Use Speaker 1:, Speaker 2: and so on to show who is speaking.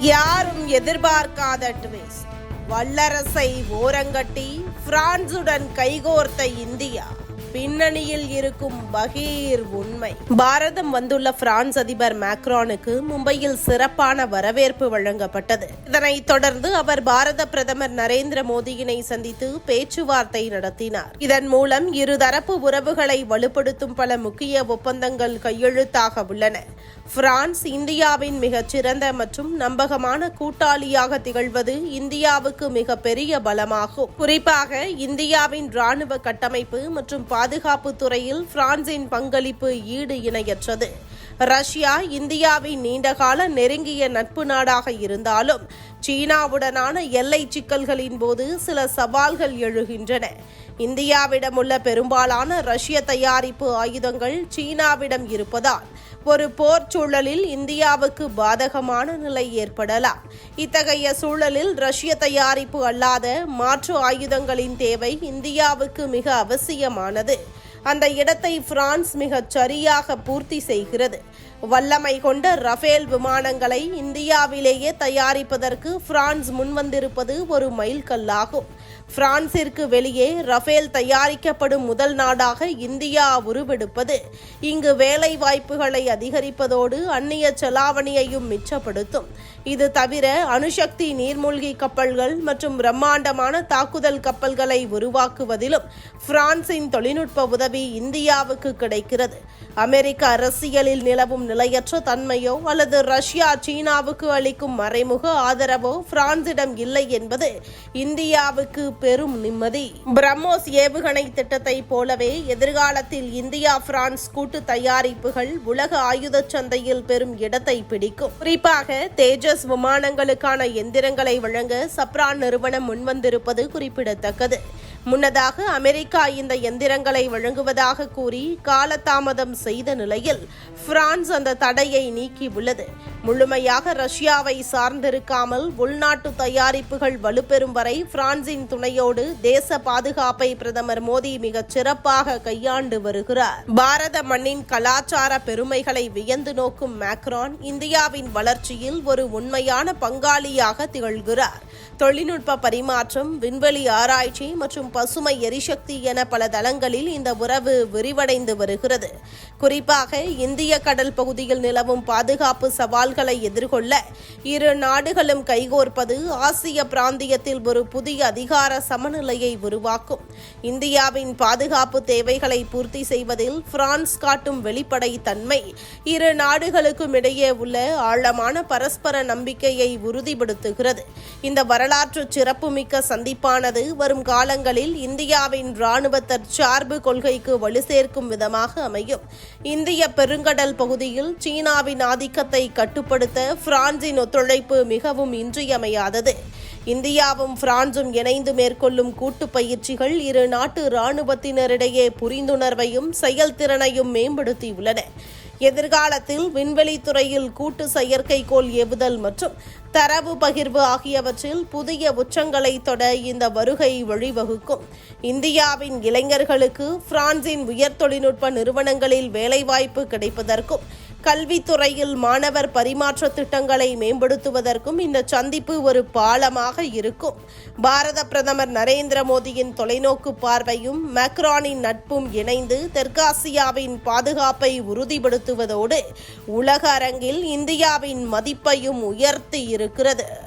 Speaker 1: யாரும் எதிர்பார்க்காத twist வல்லரசை ஓரங்கட்டி பிரான்சுடன் கைகோர்த்த India. பின்னணியில் இருக்கும் பகீர் உண்மை. பாரதம் வந்துள்ள பிரான்ஸ் அதிபர் மேக்ரானுக்கு மும்பையில் சிறப்பான வரவேற்பு வழங்கப்பட்டது. இதனைத் தொடர்ந்து அவர் பாரத பிரதமர் நரேந்திர மோடியினை சந்தித்து பேச்சுவார்த்தை நடத்தினார். இதன் மூலம் இருதரப்பு உறவுகளை வலுப்படுத்தும் பல முக்கிய ஒப்பந்தங்கள் கையெழுத்தாக உள்ளன. பிரான்ஸ் இந்தியாவின் மிகச்சிறந்த மற்றும் நம்பகமான கூட்டாளியாக திகழ்வது இந்தியாவுக்கு மிக பெரிய பலமாகும். குறிப்பாக இந்தியாவின் ராணுவ கட்டமைப்பு மற்றும் பாதுகாப்பு பாதுகாப்பு துறையில் பிரான்சின் பங்களிப்பு ஈடு இணையற்றது. ரஷ்யா இந்தியாவின் நீண்டகால நெருங்கிய நட்பு நாடாக இருந்தாலும் சீனாவுடனான எல்லை சிக்கல்களின் போது சில சவால்கள் எழுகின்றன. இந்தியாவிடமுள்ள பெரும்பாலான ரஷ்ய தயாரிப்பு ஆயுதங்கள் சீனாவிடம் இருப்பதால் ஒரு போர் சூழலில் இந்தியாவுக்கு பாதகமான நிலை ஏற்படலாம். இத்தகைய சூழலில் ரஷ்ய தயாரிப்பு அல்லாத மாற்று ஆயுதங்களின் தேவை இந்தியாவுக்கு மிக அவசியமானது. அந்த இடத்தை பிரான்ஸ் மிகச் சரியாக பூர்த்தி செய்கிறது. வல்லமை கொண்ட ரஃபேல் விமானங்களை இந்தியாவிலேயே தயாரிப்பதற்கு பிரான்ஸ் முன்வந்திருப்பது ஒரு மைல்கல்லாகும். பிரான்சிற்கு வெளியே ரஃபேல் தயாரிக்கப்படும் முதல் நாடாக இந்தியா உருவெடுப்பது. இங்கு வேலை வாய்ப்புகளை அதிகரிப்பதோடு அந்நிய செலாவணியையும் மிச்சப்படுத்தும். இது தவிர அணுசக்தி நீர்மூழ்கி கப்பல்கள் மற்றும் பிரம்மாண்டமான தாக்குதல் கப்பல்களை உருவாக்குவதிலும் பிரான்சின் தொழில்நுட்ப உதவி இந்தியாவுக்கு கிடைக்கிறது. அமெரிக்க அரசியலில் நிலவும் நிலையற்ற தன்மையோ அல்லது ரஷ்யா சீனாவுக்கு அளிக்கும் மறைமுக ஆதரவோ பிரான்சிடம் இல்லை என்பது இந்தியாவுக்கு பெரும் நிம்மதி. பிரம்மோஸ் ஏவுகணை திட்டத்தை போலவே எதிர்காலத்தில் இந்தியா பிரான்ஸ் கூட்டு தயாரிப்புகள் உலக ஆயுத சந்தையில் பெரும் இடத்தை பிடிக்கும். குறிப்பாக தேஜஸ் விமானங்களுக்கான எந்திரங்களை வழங்க சப்ரான் நிறுவனம் முன்வந்திருப்பது குறிப்பிடத்தக்கது. முன்னதாக அமெரிக்கா இந்த எந்திரங்களை வழங்குவதாக கூறி காலதாமதம் செய்த நிலையில் பிரான்ஸ் அந்த தடையை நீக்கியுள்ளது. முழுமையாக ரஷ்யாவை சார்ந்திருக்காமல் உள்நாட்டு தயாரிப்புகள் வலுப்பெறும் வரை பிரான்சின் துணையோடு தேச பாதுகாப்பை பிரதமர் மோடி மிகச் சிறப்பாக கையாண்டு வருகிறார். பாரத மண்ணின் கலாச்சார பெருமைகளை வியந்து நோக்கும் மேக்ரான் இந்தியாவின் வளர்ச்சியில் ஒரு உண்மையான பங்காளியாக திகழ்கிறார். தொழில்நுட்ப பரிமாற்றம் விண்வெளி ஆராய்ச்சி மற்றும் பசுமை எரிசக்தி என பல தளங்களில் இந்த உறவு விரிவடைந்து வருகிறது. குறிப்பாக இந்திய கடல் பகுதியில் நிலவும் பாதுகாப்பு சவால்களை எதிர்கொள்ள இரு நாடுகளும் கைகோர்ப்பது ஆசிய பிராந்தியத்தில் ஒரு புதிய அதிகார சமநிலையை உருவாக்கும். இந்தியாவின் பாதுகாப்பு தேவைகளை பூர்த்தி செய்வதில் பிரான்ஸ் காட்டும் வெளிப்படை தன்மை இரு நாடுகளுக்கும் இடையே உள்ள ஆழமான பரஸ்பர நம்பிக்கையை உறுதிப்படுத்துகிறது. இந்த வரலாற்று சிறப்புமிக்க சந்திப்பானது வரும் காலங்களில் இந்தியாவின் இராணுவ தற்சார்பு கொள்கைக்கு வலு சேர்க்கும் விதமாக அமையும். இந்திய பெருங்கடல் பகுதியில் சீனாவின் ஆதிக்கத்தை கட்டு கட்டுப்படுத்த பிரான்சின் ஒத்துழைப்பு மிகவும் இன்றியமையாதது. இந்தியாவும் பிரான்சும் இணைந்து மேற்கொள்ளும் கூட்டு பயிற்சிகள் இரு நாட்டு இராணுவத்தினரிடையே புரிந்துணர்வையும் செயல்திறனையும் மேம்படுத்தியுள்ளன. எதிர்காலத்தில் விண்வெளித்துறையில் கூட்டு செயற்கைக்கோள் ஏவுதல் மற்றும் தரவு பகிர்வு ஆகியவற்றில் புதிய உச்சங்களை தொட இந்த வருகை வழிவகுக்கும். இந்தியாவின் இளைஞர்களுக்கு பிரான்சின் உயர் தொழில்நுட்ப நிறுவனங்களில் வேலைவாய்ப்பு கிடைப்பதற்கும் கல்வித்துறையில் மாணவர் பரிமாற்ற திட்டங்களை மேம்படுத்துவதற்கும் இந்த சந்திப்பு ஒரு பாலமாக இருக்கும். பாரத பிரதமர் நரேந்திர மோடியின் தொலைநோக்கு பார்வையும் மேக்ரானின் நட்பும் இணைந்து தெற்காசியாவின் பாதுகாப்பை உறுதிப்படுத்துவதோடு உலக அரங்கில் இந்தியாவின் மதிப்பையும் உயர்த்தி இருக்கிறது.